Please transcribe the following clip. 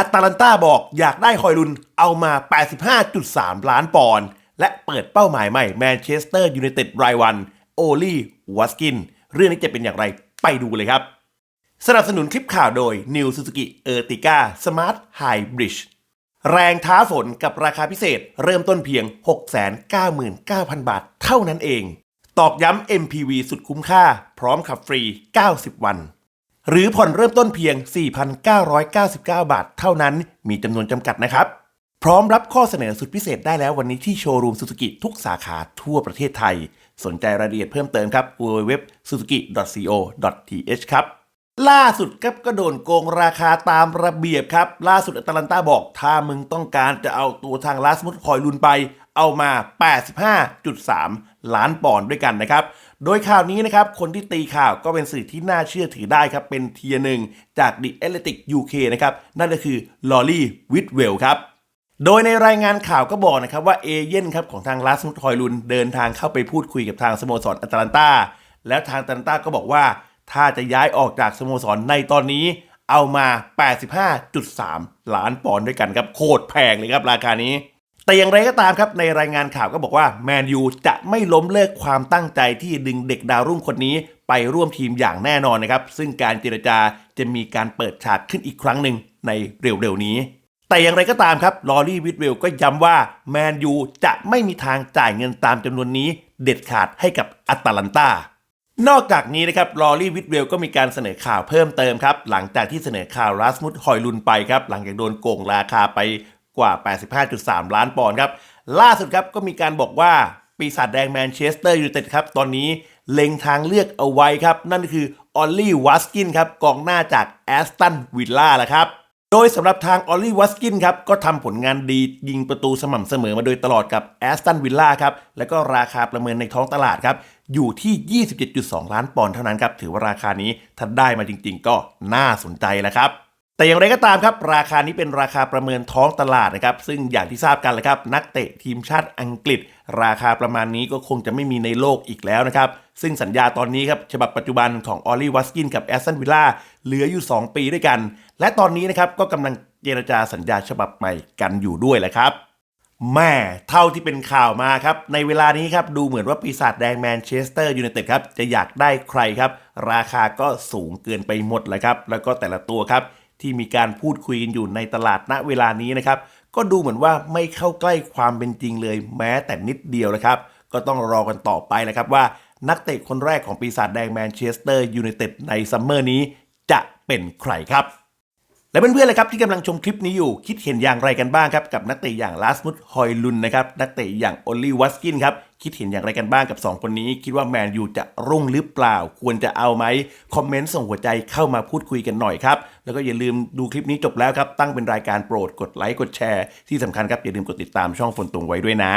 แอตแลนตาบอกอยากได้ฮอยลุนเอามา 85.3 ล้านปอนด์และเปิดเป้าหมายใหม่แมนเชสเตอร์ยูไนเต็ดรายวันโอลี่วัสกิน เรื่องนี้จะเป็นอย่างไรไปดูเลยครับ สนับสนุนคลิปข่าวโดย New Suzuki Ertiga Smart Hybrid แรงท้าฝนกับราคาพิเศษเริ่มต้นเพียง 699,000 บาทเท่านั้นเอง ตอกย้ำ MPV สุดคุ้มค่า พร้อมขับฟรี 90 วัน หรือผ่อนเริ่มต้นเพียง 4,999 บาทเท่านั้น มีจำนวนจำกัดนะครับ พร้อมรับข้อเสนอสุดพิเศษได้แล้ววันนี้ที่โชว์รูมซูซูกิทุกสาขาทั่วประเทศไทย สนใจรายละเอียดเพิ่มเติมครับ www.suzuki.co.th ครับ ล่าสุดครับก็โดนโกงราคาตามระเบียบครับ ล่าสุดอัตแลนตาบอก ถ้ามึงต้องการจะเอาตัวทางลาสมุดคอยลุนไป เอามา 85.3 ล้านปอนด์ด้วยกันนะครับ โดยข่าวนี้นะครับ คนที่ตีข่าวก็เป็นสื่อที่น่าเชื่อถือได้ครับ เป็นเทียร์หนึ่งจาก The Athletic UK นะครับ นั่นก็คือลอรี่วิทเวลครับโดยในรายงานข่าวก็บอกนะครับว่าเอเย่นครับของทางลาสมุดคอยลุนเดินทางเข้าไปพูดคุยกับทางสโมสรอัตแลนตาแล้วทางอัตแลนตาก็บอกว่า ถ้าจะย้ายออกจากสโมสรในตอนนี้เอามา 85.3 ล้านปอนด์ด้วยกันครับโคตรแพงเลยครับราคานี้ แต่อย่างไรก็ตามครับในรายงานข่าวก็บอกว่าแมนยูจะไม่ล้มเลิกความตั้งใจที่ดึงเด็กดาวรุ่งคนนี้ไปร่วมทีมอย่างแน่นอนนะครับ ซึ่งการเจรจาจะมีการเปิดฉากขึ้นอีกครั้งหนึ่งในเร็วๆนี้ แต่อย่างไรก็ตามครับลอรี่วิทเวลก็ย้ำว่าแมนยูจะไม่มีทางจ่ายเงินตามจำนวนนี้ เด็ดขาดให้กับอัตแลนตานอกจากนี้นะครับลอรี่วิทเวลก็มีการเสนอข่าวเพิ่มเติมครับ หลังจากที่เสนอข่าวรัสมุดฮอยลุนไปครับ หลังจากโดนโกงราคาไป กว่า 85.3 ล้านปอนด์ครับ ล่าสุดครับก็มีการบอกว่าปีศาจแดงแมนเชสเตอร์ยูไนเต็ดครับ ตอนนี้เล็งทางเลือกเอาไว้ครับ นั่นคือออลลี่วัสกินครับกองหน้าจากแอสตันวิลล่าแหละครับ โดยสำหรับทางออลลี่วัสกินครับ ก็ทำผลงานดียิงประตูสม่ำเสมอมาโดยตลอดกับแอสตันวิลล่าครับ แล้วก็ราคาประเมินในท้องตลาดครับ อยู่ที่ 27.2 ล้านปอนด์เท่านั้นครับ ถือว่าราคานี้ถ้าได้มาจริง ๆ ก็น่าสนใจแล้วครับ แต่อย่างไรก็ตามครับ ราคานี้เป็นราคาประเมินท้องตลาดนะครับ ซึ่งอย่างที่ทราบกันแหละครับ นักเตะทีมชาติอังกฤษ ราคาประมาณนี้ก็คงจะไม่มีในโลกอีกแล้วนะครับ ซึ่งสัญญาตอนนี้ครับฉบับปัจจุบันของออลลี่วัสกินกับแอสตันวิลล่าเหลืออยู่ 2 ปีด้วยกัน และตอนนี้นะครับก็กำลังเจรจาสัญญาฉบับใหม่กันอยู่ด้วยแหละครับแม่เท่าที่เป็นข่าวมาครับ ในเวลานี้ครับ ดูเหมือนว่าปีศาจแดงแมนเชสเตอร์ยูไนเต็ดครับ จะอยากได้ใครครับ ราคาก็สูงเกินไปหมดเลยครับ แล้วก็แต่ละตัวครับ ที่มีการพูดคุยกันอยู่ในตลาดณเวลานี้นะครับ ก็ดูเหมือนว่าไม่เข้าใกล้ความเป็นจริงเลย แม้แต่นิดเดียวนะครับ ก็ต้องรอกันต่อไปแหละครับว่านักเตะคนแรกของปีศาจแดงแมนเชสเตอร์ยูไนเต็ดในซัมเมอร์นี้จะเป็นใครครับ และเพื่อนๆเลยครับที่กำลังชมคลิปนี้อยู่ คิดเห็นอย่างไรกันบ้างครับ กับนักเตะอย่างลาสมุดฮอยลุนนะครับ นักเตะอย่างโอลลีวัสกินครับ คิดเห็นอย่างไรกันบ้างกับ 2 คนนี้ คิดว่าแมนยูจะรุ่งหรือเปล่า ควรจะเอาไหมคอมเมนต์ส่งหัวใจเข้ามาพูดคุยกันหน่อยครับ แล้วก็อย่าลืมดูคลิปนี้จบแล้วครับตั้งเป็นรายการโปรดกดไลค์กดแชร์ที่สำคัญครับอย่าลืมกดติดตามช่องฝนตุงไว้ด้วยนะ